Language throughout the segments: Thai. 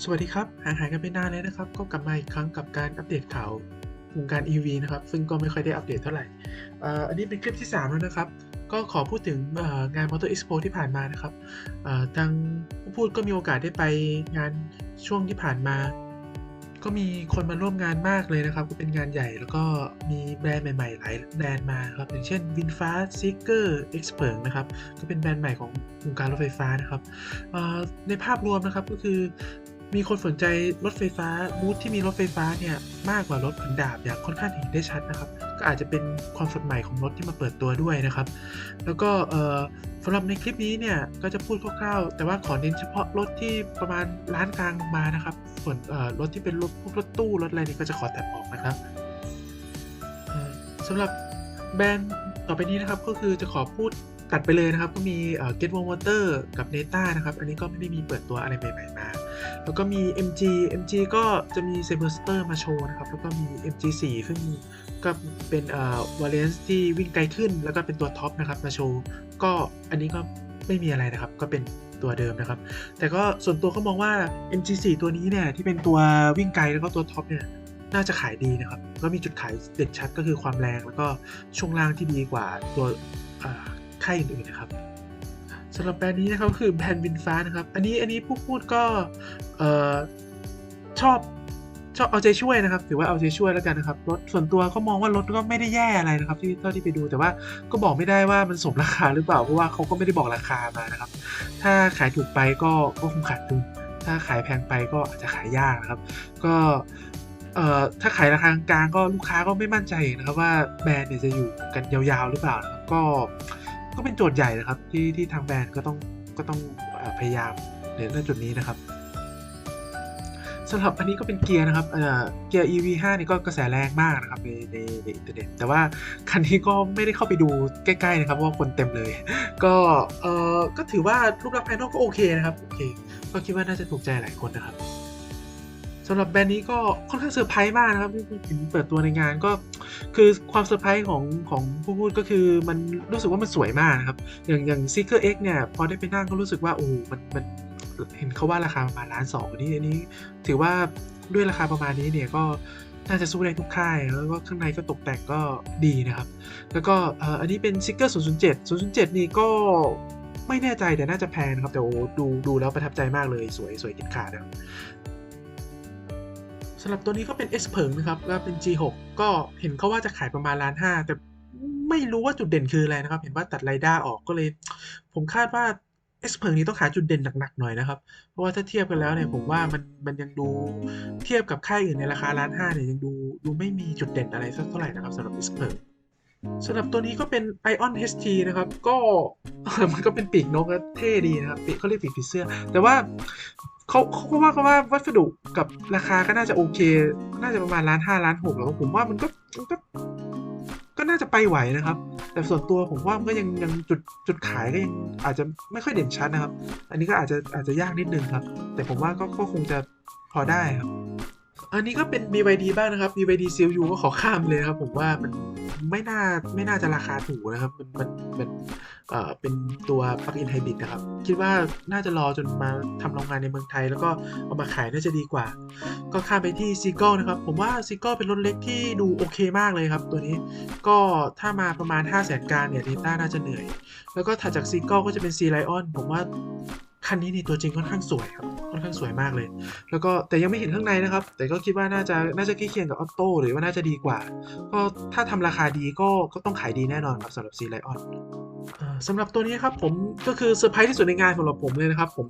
สวัสดีครับห่างหายกันไปนานเลยนะครับ ก็กลับมาอีกครั้งกับการอัปเดตข่าววงการ EV นะครับ ซึ่งก็ไม่ค่อยได้อัปเดตเท่าไหร่อันนี้เป็นคลิปที่ 3 แล้วนะครับ ก็ขอพูดถึงเอ่องาน Motor Expo ที่ผ่านมานะครับทางผู้พูดก็มีโอกาสได้ไปงานช่วงที่ผ่านมา ก็มีคนมาร่วมงานมากเลยนะครับ ก็เป็นงานใหญ่แล้วก็มีแบรนด์ใหม่ๆ หลายแบรนด์มาครับ อย่างเช่น VinFast Seeker Expert นะครับ ก็เป็นแบรนด์ใหม่ของวงการรถไฟฟ้านะครับในภาพรวมนะครับก็คือ มีคนสนใจรถไฟฟ้าบูธที่มีรถไฟฟ้าเนี่ยมากกว่ารถผันดาบอย่างค่อนข้างเห็นได้ชัดนะครับ ก็อาจจะเป็นความสดใหม่ของรถที่มาเปิดตัวด้วยนะครับ แล้วก็สำหรับในคลิปนี้เนี่ยก็จะพูดคร่าวๆ แต่ว่าขอเน้นเฉพาะรถที่ประมาณล้านกลางลงมานะครับ ส่วนรถที่เป็นรถพวกรถตู้รถอะไรนี่ก็จะขอตัดออกนะครับสำหรับแบรนด์ต่อไปนี้นะครับก็คือจะขอพูด ตัดไปเลยนะครับ ก็มีเอ่อ Get One Motor กับ Neta นะครับ อันนี้ก็ไม่ได้มีเปิดตัวอะไรใหม่ๆมา แล้วก็มี MG MG ก็จะมี c y b e r s t e r มาโชว์นะครับ แล้วก็มี MG4 ซึ่งก็เป็นเอ่อ Variant ที่วิ่งไกลขึ้น แล้วก็เป็นตัวท็อปนะครับมาโชว์ ก็อันนี้ก็ไม่มีอะไรนะครับ ก็เป็นตัวเดิมนะครับ แต่ก็ส่วนตัวก็มองว่า MG4 ตัวนี้เนี่ยที่เป็นตัววิ่งไกลแล้วก็ตัวท็อปเนี่ยน่าจะขายดีนะครับ ก็มีจุดขายเด่นชัดก็คือความแรงแล้วก็ช่วงล่างที่ดีกว่าตัว ค่ายอื่นๆนะครับสำหรับแบรนด์นี้นะครับคือแบรนด์วินฟ้านะครับ อันนี้อันนี้ผู้พูดก็ชอบชอบเอาใจช่วยนะครับ ถือว่าเอาใจช่วยแล้วกันนะครับรถส่วนตัวก็มองว่ารถก็ไม่ได้แย่อะไรนะครับ ที่เท่าที่ไปดูแต่ว่าก็บอกไม่ได้ว่ามันสมราคาหรือเปล่าเพราะว่าเขาก็ไม่ได้บอกราคามานะครับ ถ้าขายถูกไปก็ก็คงขาดทุนถ้าขายแพงไปก็อาจจะขายยากนะครับ ก็เอ่อถ้าขายราคากลางๆก็ลูกค้าก็ไม่มั่นใจนะครับว่าแบรนด์เนี่ยจะอยู่กันยาวๆหรือเปล่านะครับก็ ก็เป็นโจทย์ใหญ่นะครับที่ที่ทางแบรนด์ก็ต้องก็ต้องอพยายามในเรื่องจุดนี้นะครับสำหรับอันนี้ก็เป็นเกียร์นะครับเกียร์ EV5 นี่ก็กระแสแรงมากนะครับในในในอินเทอร์เน็ตแต่ว่าคันนี้ก็ไม่ได้เข้าไปดูใกล้ๆนะครับว่าคนเต็มเลย ก็เออก็ถือว่ารูปลักษณ์ภายนอกก็โอเคนะครับโอเคก็คิดว่าน่าจะถูกใจหลายคนนะครับสำหรับแบรนด์นี้ก็ค่อนข้างเซอร์ไพรส์มากนะครับที่เห็นเปิดตัวในงานก็ คือความเซอร์ไพรส์ของของผู้พูดก็คือมันรู้สึกว่ามันสวยมากครับ อย่างอย่าง Seeker X เนี่ย พอได้ไปนั่งก็รู้สึกว่า โอ้มันมันเห็นเขาว่าราคาประมาณล้านสองอันนี้อันนี้ ถือว่าด้วยราคาประมาณนี้เนี่ยก็น่าจะสู้ได้ทุกค่าย แล้วก็ข้างในก็ตกแต่งก็ดีนะครับ แล้วก็อันนี้เป็น Seeker 007 007 นี่ก็ไม่แน่ใจแต่น่าจะแพงนะครับ แต่โอ้ดูดูแล้วประทับใจมากเลยสวยสวยติดขาดนะครับสำหรับตัวนี้ก็เป็น S เพิงนะครับก็เป็น G6 ก็เห็นเขาว่าจะขายประมาณล้านห้าแต่ไม่รู้ว่าจุดเด่นคืออะไรนะครับ เห็นว่าตัดไรด้าออกก็เลย ผมคาดว่า S เพิงนี้ต้องหาจุดเด่นหนักๆหน่อยนะครับ เพราะว่าถ้าเทียบกันแล้วเนี่ยผมว่ามันมันยังดูเทียบกับค่ายอื่นในราคาล้านห้าเนี่ยยังดูดูไม่มีจุดเด่นอะไรสักเท่าไหร่นะครับสำหรับ S เพิง สำหรับตัวนี้ก็เป็น Ion HT นะครับ ก็มันก็เป็นปีกนกเท่ดีนะครับปีกเขาเรียกปีกผีเสื้อ แต่ว่าเขาเขาก็ว่ากันว่าวัสดุกับราคาก็น่าจะโอเค น่าจะประมาณล้านห้าล้านหกแล้วผมว่ามันก็มันก็ ก็น่าจะไปไหวนะครับ แต่ส่วนตัวผมว่ามันก็ยังยังจุดจุดขายก็ยังอาจจะไม่ค่อยเด่นชัดนะครับ อันนี้ก็อาจจะอาจจะยากนิดนึงครับ แต่ผมว่าก็ก็คงจะพอได้ครับ อันนี้ก็เป็น BYD บ้างนะครับ BYD CLU ก็ขอข้ามเลยครับ ผมว่ามันไม่น่าไม่น่าจะราคาถูกนะครับ มันมันมันเอ่อเป็นตัว plug-in hybrid นะครับ คิดว่าน่าจะรอจนมาทำโรงงานในเมืองไทย แล้วก็เอามาขายน่าจะดีกว่า ก็ข้ามไปที่ s e a g u l นะครับ ผมว่า s e a g u l เป็นรถเล็กที่ดูโอเคมากเลยครับ ตัวนี้ก็ถ้ามาประมาณ 5 0 0 0 0 0การเนี่ย Data น่าจะเหนื่อย แล้วก็ถัดจาก s e a g u l ก็จะเป็น Sea Lion ผมว่า คันนี้นี่ตัวจริงค่อนข้างสวยครับค่อนข้างสวยมากเลย แล้วก็แต่ยังไม่เห็นข้างในนะครับ แต่ก็คิดว่าน่าจะน่าจะใกล้เคียงกับออโต้หรือว่าน่าจะดีกว่า ก็ถ้าทำราคาดีก็ก็ต้องขายดีแน่นอนครับสำหรับซีไลออน สำหรับตัวนี้ครับผมก็คือเซอร์ไพรส์ที่สุดในงานสำหรับผมเลยนะครับ ผม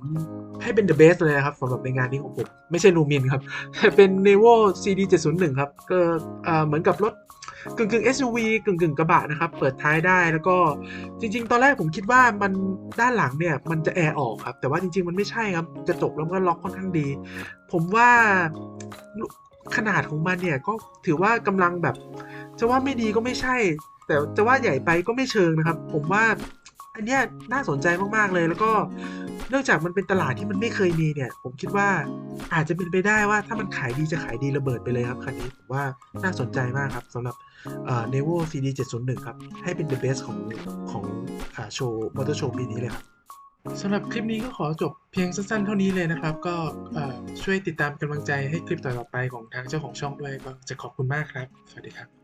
ให้เป็น the best เลยนะครับสำหรับในงานนี้ของผม ไม่ใช่ลูมินครับเป็น Nevo CD 701ครับก็เออเหมือนกับรถกึ่งกึ่ง SUV กึ่งกึ่งกระบะนะครับ เปิดท้ายได้แล้วก็จริง ๆ ตอนแรกผมคิดว่ามันด้านหลังเนี่ยมันจะแอร์ออกครับ แต่ว่าจริง ๆ มันไม่ใช่ครับกระจกแล้วก็ล็อกค่อนข้างดี ผมว่าขนาดของมันเนี่ยก็ถือว่ากำลังแบบจะว่าไม่ดีก็ไม่ใช่ แต่จะว่าใหญ่ไปก็ไม่เชิงนะครับ ผมว่าอันเนี้ยน่าสนใจมากๆเลย แล้วก็เนื่องจากมันเป็นตลาดที่มันไม่เคยมีเนี่ย ผมคิดว่าอาจจะเป็นไปได้ว่าถ้ามันขายดีจะขายดีระเบิดไปเลยครับคันนี้ผมว่าน่าสนใจมากครับสำหรับเอ่อ Nevo CD 701ครับ ให้เป็น the best ของของอโชว์มอเตอร์โชว์ปีนี้เลยครับสำหรับคลิปนี้ก็ขอจบเพียงสั้นๆ เท่านี้เลยนะครับ ก็ช่วยติดตามกำลังใจให้คลิปต่อๆไปของทางเจ้าของช่องด้วยก็จะขอบคุณมากครับ สวัสดีครับ